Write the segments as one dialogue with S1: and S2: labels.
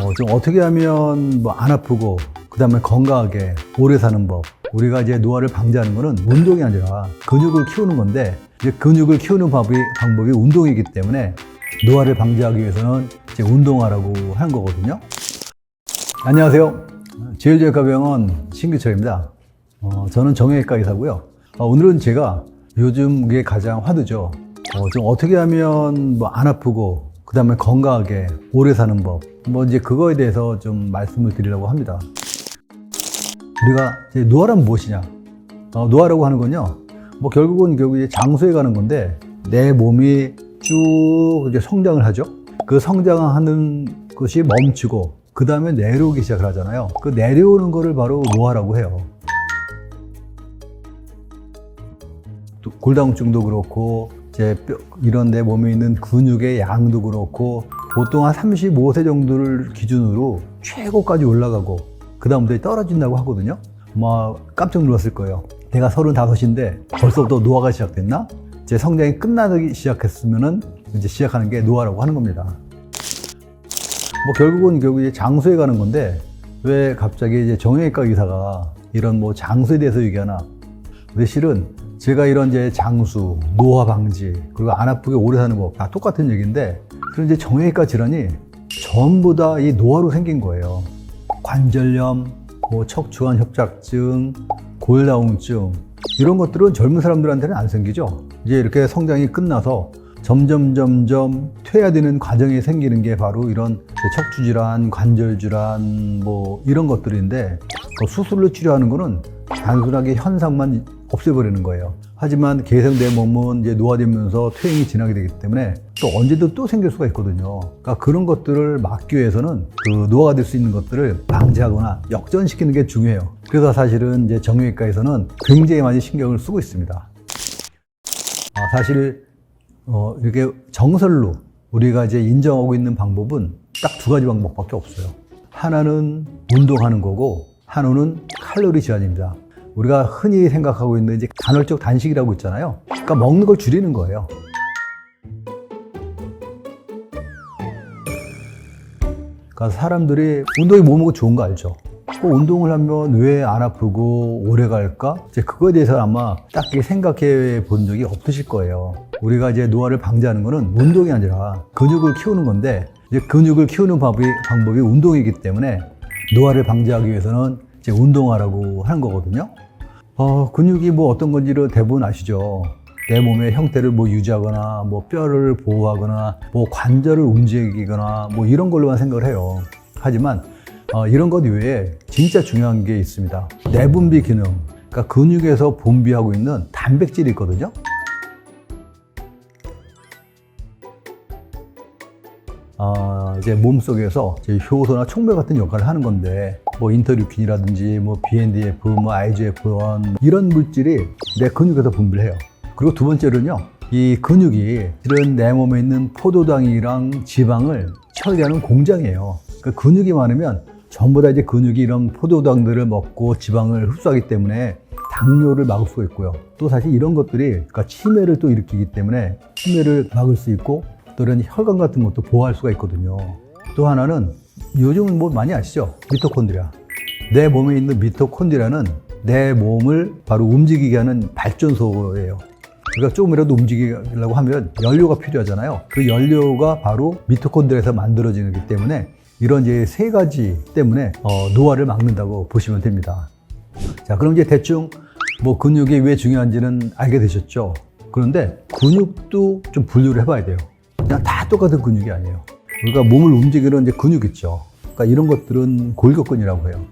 S1: 어, 좀 어떻게 하면 뭐 안 아프고 그 다음에 건강하게 오래 사는 법. 우리가 이제 노화를 방지하는 거는 운동이 아니라 근육을 키우는 건데 이제 근육을 키우는 방법이, 방법이 운동이기 때문에 노화를 방지하기 위해서는 이제 운동하라고 하는 거거든요. 안녕하세요. 제일제과병원 신규철입니다. 어, 저는 정형외과 의사고요. 어, 오늘은 제가 요즘 게 가장 화두죠. 어, 좀 어떻게 하면 뭐 안 아프고 그다음에 건강하게 오래 사는 법. 뭐 이제 그거에 대해서 좀 말씀을 드리려고 합니다. 우리가 이제 노화란 무엇이냐? 어, 노화라고 하는 건요. 뭐 결국은 결국 장소에 가는 건데 내 몸이 쭉 이제 성장을 하죠. 그 성장하는 것이 멈추고 그 다음에 내려오기 시작을 하잖아요. 그 내려오는 거를 바로 노화라고 해요. 또 골다공증도 그렇고 이제 뼈, 이런 내 몸에 있는 근육의 양도 그렇고 보통 한 35세 정도를 기준으로 최고까지 올라가고 그 다음부터 떨어진다고 하거든요. 막 깜짝 놀랐을 거예요. 내가 35인데 벌써부터 노화가 시작됐나? 제 성장이 끝나기 시작했으면은 이제 시작하는 게 노화라고 하는 겁니다. 뭐 결국은 결국 이제 장소에 가는 건데 왜 갑자기 이제 정형외과 의사가 이런 뭐 장소에 대해서 얘기하나? 근데 실은 제가 이런 이제 장수, 노화 방지, 그리고 안 아프게 오래 사는 법 다 똑같은 얘기인데 그런 이제 정형외과 질환이 전부 다 이 노화로 생긴 거예요. 관절염, 뭐 척추관 협착증, 골다공증 이런 것들은 젊은 사람들한테는 안 생기죠. 이제 이렇게 성장이 끝나서 점점 점점 퇴화되는 과정이 생기는 게 바로 이런 척추 질환, 관절 질환 뭐 이런 것들인데 그 수술로 치료하는 거는 단순하게 현상만 없애버리는 거예요. 하지만 내 몸은 이제 노화되면서 퇴행이 지나게 되기 때문에 또 언제든 또 생길 수가 있거든요. 그러니까 그런 것들을 막기 위해서는 그 노화가 될 수 있는 것들을 방지하거나 역전시키는 게 중요해요. 그래서 사실은 이제 정형외과에서는 굉장히 많이 신경을 쓰고 있습니다. 아, 사실 어, 이렇게 정설로 우리가 이제 인정하고 있는 방법은 딱 두 가지 방법밖에 없어요. 하나는 운동하는 거고, 하나는 칼로리 제한입니다. 우리가 흔히 생각하고 있는 이제 간헐적 단식이라고 있잖아요. 그러니까 먹는 걸 줄이는 거예요. 그러니까 사람들이 운동이 몸하고 좋은 거 알죠? 그 운동을 하면 왜 안 아프고 오래 갈까? 이제 그거에 대해서 아마 딱히 생각해 본 적이 없으실 거예요. 우리가 이제 노화를 방지하는 거는 운동이 아니라 근육을 키우는 건데 이제 근육을 키우는 방법이, 방법이 운동이기 때문에 노화를 방지하기 위해서는 이제 운동하라고 하는 거거든요. 어, 근육이 뭐 어떤 건지를 대부분 아시죠? 내 몸의 형태를 뭐 유지하거나 뭐 뼈를 보호하거나 뭐 관절을 움직이거나 뭐 이런 걸로만 생각을 해요. 하지만 어, 이런 것 외에 진짜 중요한 게 있습니다. 내분비 기능. 그러니까 근육에서 분비하고 있는 단백질이 있거든요. 아, 이제 몸속에서 이제 효소나 촉매 같은 역할을 하는 건데 뭐 인터류킨이라든지 뭐 BNDF, 뭐 IGF-1 이런 물질이 내 근육에서 분비를 해요. 그리고 두 번째로는요. 이 근육이 실은 내 몸에 있는 포도당이랑 지방을 처리하는 공장이에요. 그 근육이 많으면 전부 다 이제 근육이 이런 포도당들을 먹고 지방을 흡수하기 때문에 당뇨를 막을 수가 있고요. 또 사실 이런 것들이 그러니까 치매를 또 일으키기 때문에 치매를 막을 수 있고 또 이런 혈관 같은 것도 보호할 수가 있거든요. 또 하나는 요즘은 뭐 많이 아시죠? 미토콘드리아. 내 몸에 있는 미토콘드리아는 내 몸을 바로 움직이게 하는 발전소예요. 그러니까 조금이라도 움직이려고 하면 연료가 필요하잖아요. 그 연료가 바로 미토콘드리아에서 만들어지기 때문에 이런 이제 세 가지 때문에 어, 노화를 막는다고 보시면 됩니다. 자, 그럼 이제 대충 뭐 근육이 왜 중요한지는 알게 되셨죠? 그런데 근육도 좀 분류를 해봐야 돼요. 그냥 다 똑같은 근육이 아니에요. 우리가 몸을 움직이는 이제 근육 있죠. 그러니까 이런 것들은 골격근이라고 해요.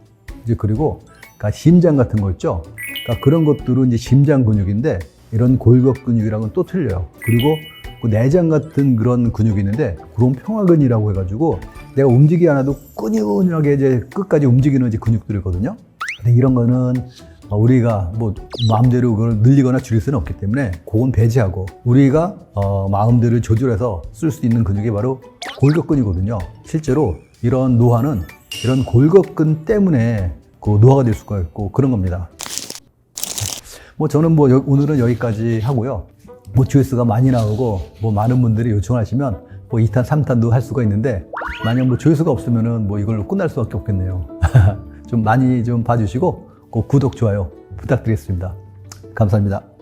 S1: 이제 그리고 그러니까 심장 같은 거 있죠. 그러니까 그런 것들은 이제 심장 근육인데 이런 골격 근육이랑은 또 틀려요. 그리고 그 내장 같은 그런 근육이 있는데 그런 평화근이라고 해가지고 내가 움직이지 않아도 끈끈하게 이제 끝까지 움직이는 이제 근육들이거든요. 근데 이런 거는 어, 우리가 뭐 마음대로 그걸 늘리거나 줄일 수는 없기 때문에 그건 배제하고 우리가 어, 마음대로 조절해서 쓸 수 있는 근육이 바로 골격근이거든요. 실제로 이런 노화는 이런 골격근 때문에 그 노화가 될 수가 있고 그런 겁니다. 뭐 저는 뭐 여- 오늘은 여기까지 하고요. 뭐 조회수가 많이 나오고 뭐 많은 분들이 요청하시면 뭐 2탄, 3탄도 할 수가 있는데 만약 뭐 조회수가 없으면은 뭐 이걸로 끝날 수밖에 없겠네요. 좀 많이 좀 봐주시고 꼭 구독, 좋아요 부탁드리겠습니다. 감사합니다.